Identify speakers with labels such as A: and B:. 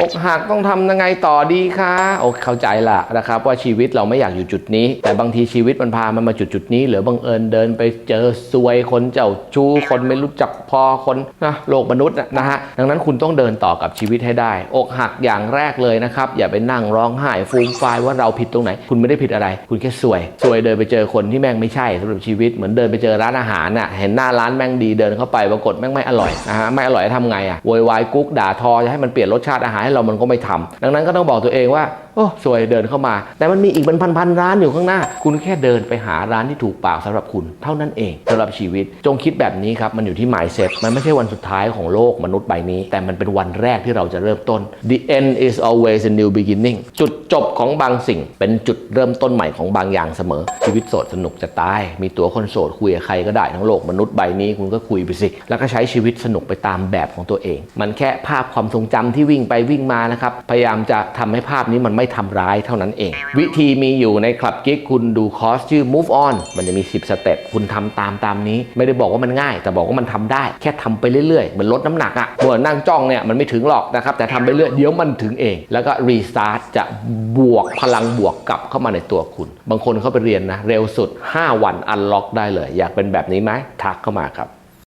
A: อกหักต้องทำยังไงต่อดีคะโอเข้าใจละนะครับ ว่าชีวิตเราไม่อยากอยู่จุดนี้ แต่บางทีชีวิตมันพามันมาจุดจุดนี้หรือบังเอิญเดินไปเจอซวยคนเจ้าชู้คนไม่รู้จักพอคนนะโลกมนุษย์นะฮะดังนั้นคุณต้องเดินต่อกับชีวิตให้ได้ อกหักอย่างแรกเลยนะครับ อย่าไปนั่งร้องไห้ฟูมฟายว่าเราผิดตรงไหน คุณไม่ได้ผิดอะไร คุณแค่ซวยซวยเดินไปเจอคนที่แม่งไม่ใช่สำหรับชีวิตเหมือนเดินไปเจอร้านอาหารน่ะเห็นหน้าร้านแม่งดีเดินเข้าไปปรากฏแม่งไม่อร่อยนะฮะไม่อร่อยจะทำไงอะโวยวายกุ๊กด่าทอจะให้มันเปลี่ยนรสชาติอาหารเรามันก็ไม่ทำดังนั้นก็ต้องบอกตัวเองว่า อ้สวยเดินเข้ามา แต่มันมีอีกเป็นพันๆร้านอยู่ข้างหน้า คุณแค่เดินไปหาร้านที่ถูกปากสำหรับคุณ เท่านั้นเองสำหรับชีวิต จงคิดแบบนี้ครับ มันอยู่ที่ mindset มันไม่ใช่วันสุดท้ายของโลกมนุษย์ใบนี้ แต่มันเป็นวันแรกที่เราจะเริ่มต้น the end is always a new beginning จุดจบของบางสิ่ง เป็นจุดเริ่มต้นใหม่ของบางอย่างเสมอ ชีวิตโสดสนุกจะตาย มีตัวคนโสดคุยกับใครก็ได้ทั้งโลกมนุษย์ใบนี้คุณก็คุยไปสิ แล้วก็ใช้ชีวิตสนุกไปตามแบบของตัวเอง มันแค่ภาพความทรงจำที่วิ่งไปวิ่งมานะครับพยายามจะทำให้ภาพนี้มันไม่ทำร้ายเท่านั้นเอง วิธีมีอยู่ในคลับกิ๊กคุณดูคอร์สชื่อ move on มันจะมี 10 สเต็ปคุณทำตามตามนี้ ไม่ได้บอกว่ามันง่าย แต่บอกว่ามันทำได้ แค่ทำไปเรื่อยๆ เหมือนลดน้ำหนักอะเหมือนนั่งจ้องเนี่ยมันไม่ถึงหรอกนะครับ แต่ทำไปเรื่อยเดี๋ยวมันถึงเอง แล้วก็รีสตาร์ทจะบวกพลังบวกกลับเข้ามาในตัวคุณ บางคนเข้าไปเรียนนะเร็วสุด 5 วันอันล็อกได้เลย อยากเป็นแบบนี้ไหมทักเข้ามาครับ